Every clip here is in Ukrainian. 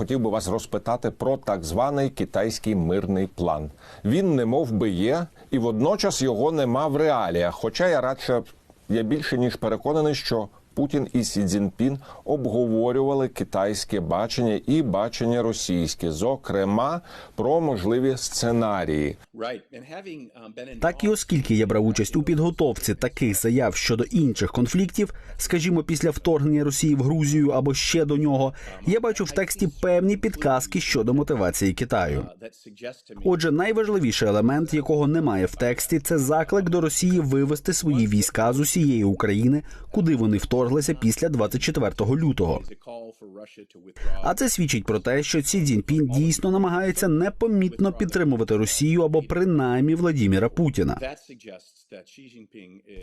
Хотів би вас розпитати про так званий китайський мирний план. Він не мов би є, і водночас його нема в реаліях. Хоча я радше я більше ніж переконаний, що Путін і Сі Цзіньпін обговорювали китайське бачення і бачення російське, зокрема про можливі сценарії. Так і оскільки я брав участь у підготовці таких заяв щодо інших конфліктів, скажімо, після вторгнення Росії в Грузію або ще до нього, я бачу в тексті певні підказки щодо мотивації Китаю. Отже, найважливіший елемент, якого немає в тексті, це заклик до Росії вивести свої війська з усієї України, куди вони вторглися після 24 лютого. А це свідчить про те, що Сі Цзіньпін дійсно намагається непомітно підтримувати Росію або принаймні Владіміра Путіна.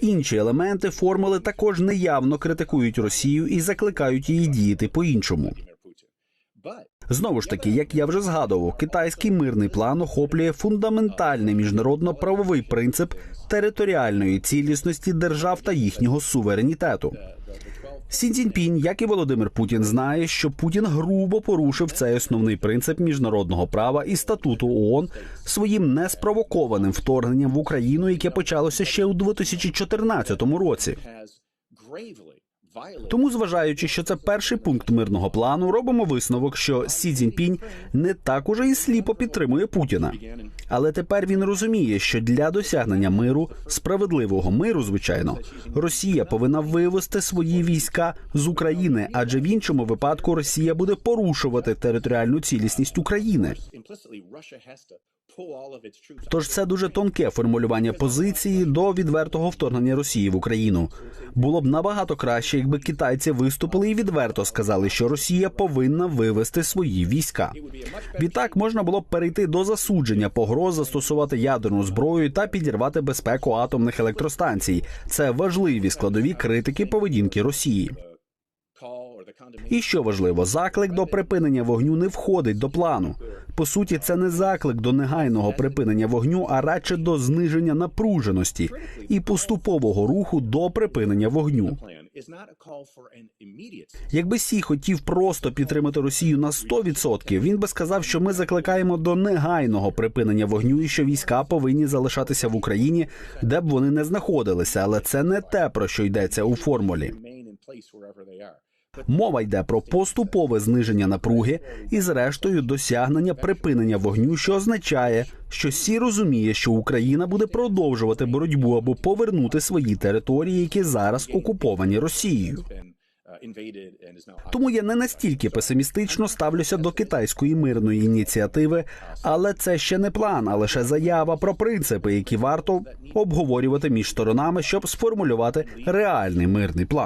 Інші елементи формули також неявно критикують Росію і закликають її діяти по-іншому. Знову ж таки, як я вже згадував, китайський мирний план охоплює фундаментальний міжнародно-правовий принцип територіальної цілісності держав та їхнього суверенітету. Сі Цзіньпінь, як і Володимир Путін, знає, що Путін грубо порушив цей основний принцип міжнародного права і статуту ООН своїм неспровокованим вторгненням в Україну, яке почалося ще у 2014 році. Тому, зважаючи, що це перший пункт мирного плану, робимо висновок, що Сі Цзіньпінь не так уже і сліпо підтримує Путіна. Але тепер він розуміє, що для досягнення миру, справедливого миру, звичайно, Росія повинна вивести свої війська з України, адже в іншому випадку Росія буде порушувати територіальну цілісність України. Тож це дуже тонке формулювання позиції до відвертого вторгнення Росії в Україну. Було б набагато краще, якби китайці виступили і відверто сказали, що Росія повинна вивести свої війська. Відтак можна було б перейти до засудження погроз застосувати ядерну зброю та підірвати безпеку атомних електростанцій. Це важливі складові критики поведінки Росії. І що важливо, заклик до припинення вогню не входить до плану. По суті, це не заклик до негайного припинення вогню, а радше до зниження напруженості і поступового руху до припинення вогню. Якби Сі хотів просто підтримати Росію на 100%, він би сказав, що ми закликаємо до негайного припинення вогню і що війська повинні залишатися в Україні, де б вони не знаходилися. Але це не те, про що йдеться у формулі. Мова йде про поступове зниження напруги і, зрештою, досягнення припинення вогню, що означає, що Сі розуміє, що Україна буде продовжувати боротьбу або повернути свої території, які зараз окуповані Росією. Тому я не настільки песимістично ставлюся до китайської мирної ініціативи, але це ще не план, а лише заява про принципи, які варто обговорювати між сторонами, щоб сформулювати реальний мирний план.